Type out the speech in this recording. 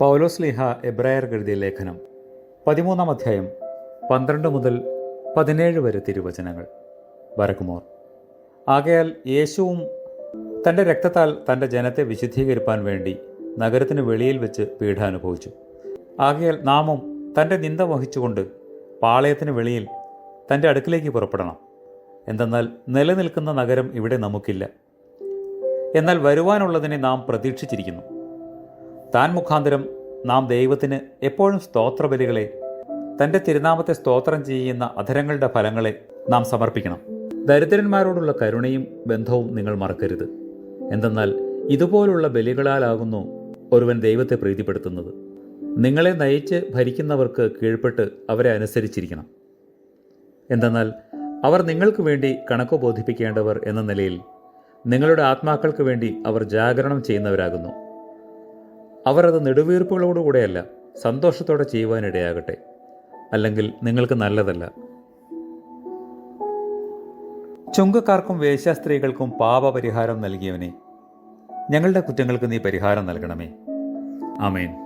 പൗലോസ്ലിഹ എബ്രായർ എഴുതിയ ലേഖനം. പതിമൂന്നാം അധ്യായം പന്ത്രണ്ട് മുതൽ പതിനേഴ് വരെ തിരുവചനങ്ങൾ. വരക്കുമോർ. ആകയാൽ യേശുവും തന്റെ രക്തത്താൽ തന്റെ ജനത്തെ വിശുദ്ധീകരിപ്പാൻ വേണ്ടി നഗരത്തിന് വെളിയിൽ വെച്ച് പീഠാനുഭവിച്ചു ആകയാൽ നാമും തന്റെ നിന്ദ വഹിച്ചുകൊണ്ട് പാളയത്തിന് വെളിയിൽ തന്റെ അടുക്കിലേക്ക് പുറപ്പെടണം. എന്തെന്നാൽ നിലനിൽക്കുന്ന നഗരം ഇവിടെ നമുക്കില്ല. എന്നാൽ വരുവാനുള്ളതിനെ നാം പ്രതീക്ഷിച്ചിരിക്കുന്നു. താൻ മുഖാന്തരം നാം ദൈവത്തിന് എപ്പോഴും സ്തോത്രബലികളെ തന്റെ തിരുനാമത്തെ സ്തോത്രം ചെയ്യുന്ന അധരങ്ങളുടെ ഫലങ്ങളെ നാം സമർപ്പിക്കണം. ദരിദ്രന്മാരോടുള്ള കരുണയും ബന്ധവും നിങ്ങൾ മറക്കരുത്. എന്തെന്നാൽ ഇതുപോലുള്ള ബലികളാലാകുന്നു ഒരുവൻ ദൈവത്തെ പ്രീതിപ്പെടുത്തുന്നത്. നിങ്ങളെ നയിച്ച് ഭരിക്കുന്നവർക്ക് കീഴ്പ്പെട്ട് അവരെ അനുസരിച്ചിരിക്കണം. എന്തെന്നാൽ അവർ നിങ്ങൾക്ക് വേണ്ടി കണക്ക് ബോധിപ്പിക്കേണ്ടവർ എന്ന നിലയിൽ നിങ്ങളുടെ ആത്മാക്കൾക്ക് വേണ്ടി അവർ ജാഗരണം ചെയ്യുന്നവരാകുന്നു. അവർ അത് നെടുവീർപ്പുകളോടുകൂടെയല്ല സന്തോഷത്തോടെ ചെയ്യുവാനിടയാകട്ടെ. അല്ലെങ്കിൽ നിങ്ങൾക്ക് നല്ലതല്ല. ചുങ്കക്കാർക്കും വേശ്യാസ്ത്രീകൾക്കും പാപപരിഹാരം നൽകിയവനെ ഞങ്ങളുടെ കുറ്റങ്ങൾക്ക് നീ പരിഹാരം നൽകണമേ. ആമേൻ.